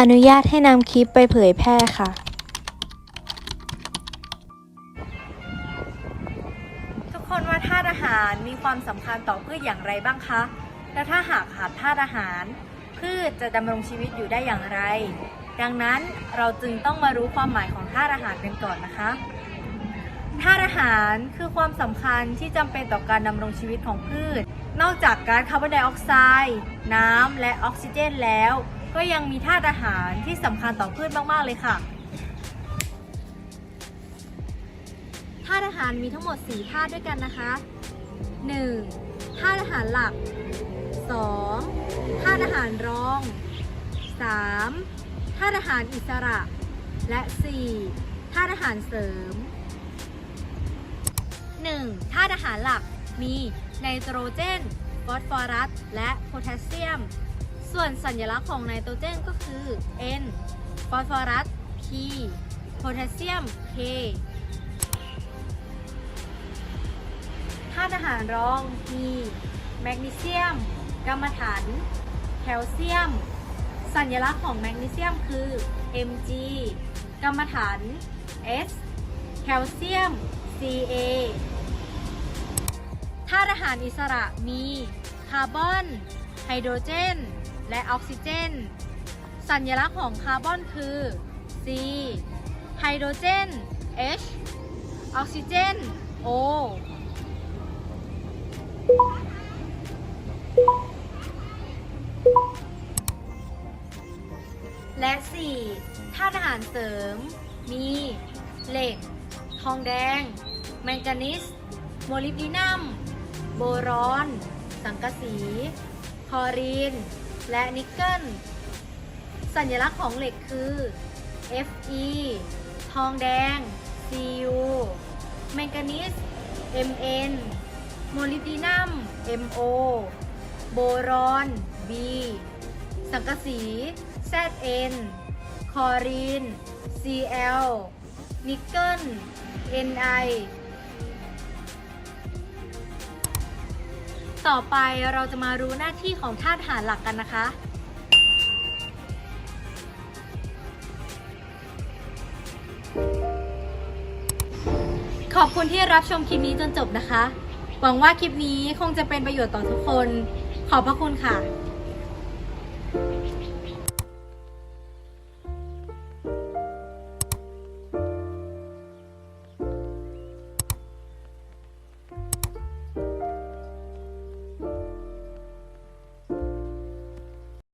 อนุญาตให้นำคลิปไปเผยแพร่ค่ะ ทุกคนว่าธาตุอาหารมีความสำคัญต่อพืชอย่างไรบ้างคะ และถ้าหากขาดธาตุอาหาร พืชจะดำรงชีวิตอยู่ได้อย่างไร ดังนั้นเราจึงต้องมารู้ความหมายของธาตุอาหารกันก่อนนะคะธาตุอาหารคือความสำคัญที่จำเป็นต่อการดำรงชีวิตของพืช นอกจากก๊าซคาร์บอนไดออกไซด์น้ำและออกซิเจนแล้ว ก็ยังมีธาตุอาหารที่สำคัญต่อพืชมาก ๆ เลยค่ะธาตุอาหารมีทั้งหมด 4 ธาตุด้วยกันนะคะ 1. ธาตุอาหารหลัก 2. ธาตุอาหารรอง 3. ธาตุอาหารอิสระ และ 4. ธาตุอาหารเสริม 1. ธาตุอาหารหลักมีไนโตรเจน ฟอสฟอรัส และโพแทสเซียม ส่วนสัญลักษณ์ของไนโตรเจนก็คือ N ฟอสฟอรัส P โพแทสเซียม K ธาตุอาหารรองมีแมกนีเซียมกัมมันถัน แคลเซียม สัญลักษณ์ของแมกนีเซียมคือ Mg กัมมันถัน S แคลเซียม Ca ธาตุอาหารอิสระมี คาร์บอน ไฮโดรเจน และออกซิเจน สัญลักษณ์ของคาร์บอนคือ C ไฮโดรเจน H ออกซิเจน O และ 4. ธาตุอาหารเสริม มีเหล็ก ทองแดง แมงกานีสโมลิบดีนัม โบรอน สังกะสี คลอรีน และนิกเกิล สัญลักษณ์ของเหล็กคือ Fe ทองแดง Cu แมงกานีส Mn โมลิบดีนัม Mo โบรอน B สังกะสี Zn คลอรีน Cl นิกเกิล Ni ต่อไปเราจะมารู้หน้าที่ของธาตุอาหารหลักกันนะคะ ขอบคุณที่รับชมคลิปนี้จนจบนะคะ หวังว่าคลิปนี้คงจะเป็นประโยชน์ต่อทุกคน ขอบพระคุณค่ะ